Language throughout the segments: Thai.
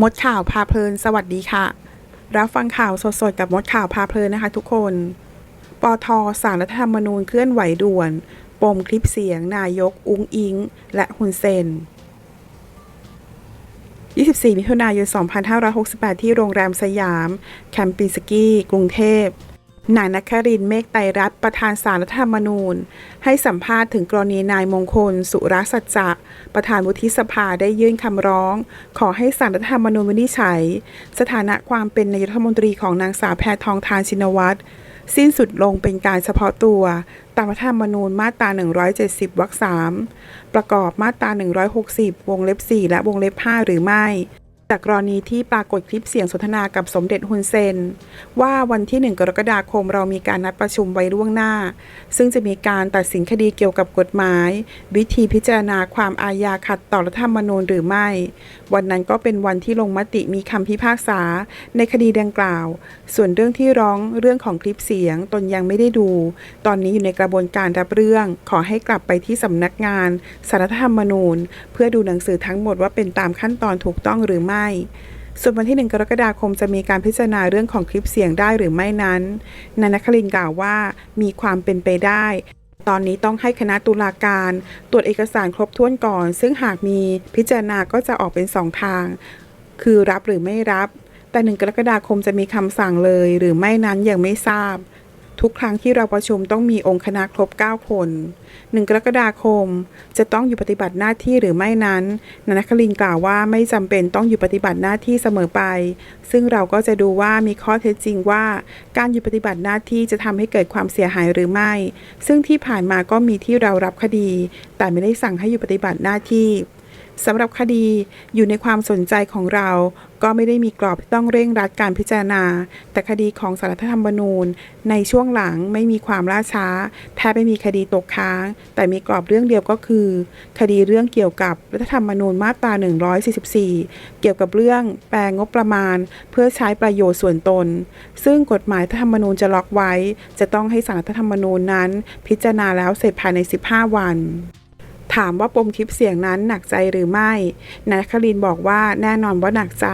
มดข่าวพาเพลิน สวัสดีค่ะ รับฟังข่าวสดๆ กับมดข่าวพาเพลินนะคะทุกคนปอทสารรัฐธรรมนูญเคลื่อนไหวด่วน ปมคลิปเสียง นายก อุ้งอิง และฮุนเซน 24 มิถุนายน 2568 ที่โรงแรมสยาม แคมปินสกี้ กรุงเทพ นายนครินเมฆไตรัตประธานสารรัฐธรรมนูญ ให้สัมภาษณ์ถึงกรณีนายมงคล สุรสัจจะประธานวุฒิสภาได้ยื่นคำร้อง ขอให้สารรัฐธรรมนูญวินิจฉัย สถานะความเป็นนายกรัฐมนตรีของนางสาวแพทองทานชินวัตรสิ้นสุดลงเป็นการเฉพาะตัว ตามรัฐธรรมนูญมาตรา 170 วรรค 3 ประกอบมาตรา 160 วงเล็บ 4 และวงเล็บ 5 หรือไม่ จากกรณีที่ปรากฏคลิปเสียงสนทนากับสมเด็จฮุนเซน ว่าวันที่ 1 กรกฎาคมเรามีการนัดประชุมไว้ล่วงหน้า ซึ่งจะมีการตัดสินคดีเกี่ยวกับกฎหมาย วิธีพิจารณาความอาญาขัดต่อรัฐธรรมนูญหรือไม่ วันนั้นก็เป็นวันที่ลงมติมีคำพิพากษาในคดีดังกล่าว ส่วนเรื่องที่ร้องเรื่องของคลิปเสียงตนยังไม่ได้ดู ตอนนี้อยู่ในกระบวนการรับเรื่อง ขอให้กลับไปที่สำนักงานสารรัฐธรรมนูญ เพื่อดูหนังสือทั้งหมดว่าเป็นตามขั้นตอนถูกต้องหรือไม่ส่วนวันที่ 1 กรกฎาคมจะมีการพิจารณาเรื่องของคลิปเสียงได้หรือไม่นั้นนายนครินกล่าวว่ามีความเป็นไปได้ ตอนนี้ต้องให้คณะตุลาการ ตรวจเอกสารครบถ้วนก่อน ซึ่งหากมีพิจารณาก็จะออกเป็นสองทาง คือรับหรือไม่รับ แต่หนึ่งกรกฎาคมจะมีคำสั่งเลยหรือไม่นั้นยังไม่ทราบ ทุกครั้งที่เราประชุมต้องมีองค์คณะครบ 9 คนหนึ่งกรกฎาคม จะต้องอยู่ปฏิบัติหน้าที่หรือไม่นั้นนายนครินกล่าวว่าไม่จำเป็นต้องอยู่ปฏิบัติหน้าที่เสมอไป ซึ่งเราก็จะดูว่ามีข้อเท็จจริงว่า การอยู่ปฏิบัติหน้าที่จะทำให้เกิดความเสียหายหรือไม่ ซึ่งที่ผ่านมาก็มีที่เรารับคดี แต่ไม่ได้สั่งให้อยู่ปฏิบัติหน้าที่ สำหรับคดีอยู่ในความสนใจของเรา ก็ไม่ได้มีกรอบที่ต้องเร่งรัดการพิจารณา แต่คดีของสารรัฐธรรมนูญ ในช่วงหลังไม่มีความล่าช้า แทบไม่มีคดีตกค้าง แต่มีกรอบเรื่องเดียวก็คือ คดีเรื่องเกี่ยวกับรัฐธรรมนูญมาตรา 144 เกี่ยวกับเรื่องแปลงงบประมาณ เพื่อใช้ประโยชน์ส่วนตน ซึ่งกฎหมายรัฐธรรมนูญจะล็อกไว้ จะต้องให้สารรัฐธรรมนูญนั้น พิจารณาแล้วเสร็จภายใน 15 วัน ถามว่าปมคลิปเสียงนั้นหนักใจหรือไม่นายครินบอกว่าแน่นอนว่าหนักใจ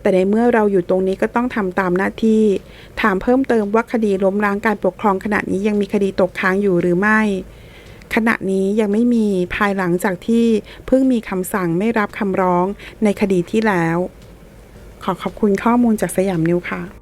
แต่ในเมื่อเราอยู่ตรงนี้ก็ต้องทำตามหน้าที่ ถามเพิ่มเติมว่าคดีล้มล้างการปกครองขณะนี้ยังมีคดีตกค้างอยู่หรือไม่ ขณะนี้ยังไม่มีภายหลังจากที่เพิ่งมีคำสั่งไม่รับคำร้องในคดีที่แล้ว ขอขอบคุณข้อมูลจากสยามนิวค่ะ